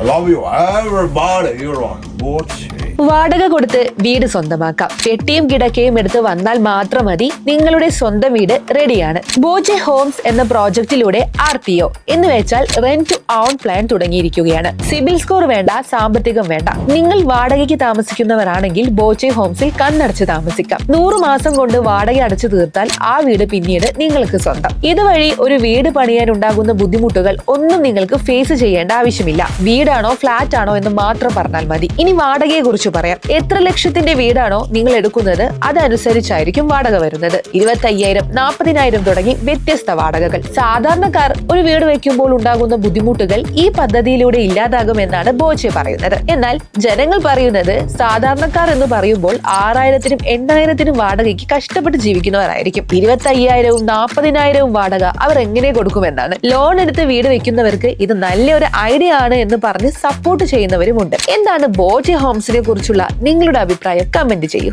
I love you, everybody. You're on Boche. വാടക കൊടുത്ത് വീട് സ്വന്തമാക്കാം. പെട്ടിയും കിടക്കയും എടുത്ത് വന്നാൽ മാത്രം മതി. നിങ്ങളുടെ സ്വന്തം വീട് റെഡിയാണ്. ബോജെ ഹോംസ് എന്ന പ്രോജക്റ്റിലൂടെ ആർ പി ഒ എന്ന് വെച്ചാൽ റെന്റ് ടു ഓൺ പ്ലാൻ തുടങ്ങിയിരിക്കുകയാണ്. സിബിൽ സ്കോർ വേണ്ട സാമ്പത്തികം വേണ്ട. നിങ്ങൾ വാടകയ്ക്ക് താമസിക്കുന്നവരാണെങ്കിൽ ബോജെ ഹോംസിൽ കണ്ണടച്ച് താമസിക്കാം. നൂറ് മാസം കൊണ്ട് വാടക അടച്ചു തീർത്താൽ ആ വീട് പിന്നീട് നിങ്ങൾക്ക് സ്വന്തം. ഇതുവഴി ഒരു വീട് പണിയാൻ ഉണ്ടാകുന്ന ബുദ്ധിമുട്ടുകൾ ഒന്നും നിങ്ങൾക്ക് ഫേസ് ചെയ്യേണ്ട ആവശ്യമില്ല. വീടാണോ ഫ്ലാറ്റ് ആണോ എന്ന് മാത്രം പറഞ്ഞാൽ മതി. ഇനി വാടകയെ കുറിച്ച് പറയാം. എത്ര ലക്ഷത്തിന്റെ വീടാണോ നിങ്ങൾ എടുക്കുന്നത്? അതനുസരിച്ചായിരിക്കും വാടക വരുന്നത്. ഇരുപത്തി അയ്യായിരം നാൽപ്പതിനായിരം തുടങ്ങി വ്യത്യസ്ത വാടകകൾ. സാധാരണക്കാർ ഒരു വീട് വെക്കുമ്പോൾ ഉണ്ടാകുന്ന ബുദ്ധിമുട്ടുകൾ ഈ പദ്ധതിയിലൂടെ ഇല്ലാതാകുമെന്നാണ് ബോച്ചെ പറയുന്നത്. എന്നാൽ ജനങ്ങൾ പറയുന്നത് സാധാരണക്കാർ എന്ന് പറയുമ്പോൾ ആറായിരത്തിനും എണ്ണായിരത്തിനും വാടകയ്ക്ക് കഷ്ടപ്പെട്ട് ജീവിക്കുന്നവരായിരിക്കും. ഇരുപത്തി അയ്യായിരവും നാൽപ്പതിനായിരവും വാടക അവർ എങ്ങനെ കൊടുക്കുമെന്നാണ്. ലോൺ എടുത്ത് വീട് വെക്കുന്നവർക്ക് ഇത് നല്ലൊരു ഐഡിയ ആണ് എന്ന് പറഞ്ഞ് സപ്പോർട്ട് ചെയ്യുന്നവരുമുണ്ട്. എന്താണ് ബോജെ ഹോംസിനെ കുറിച്ചുള്ള നിങ്ങളുടെ അഭിപ്രായം കമന്റ് ചെയ്യൂ.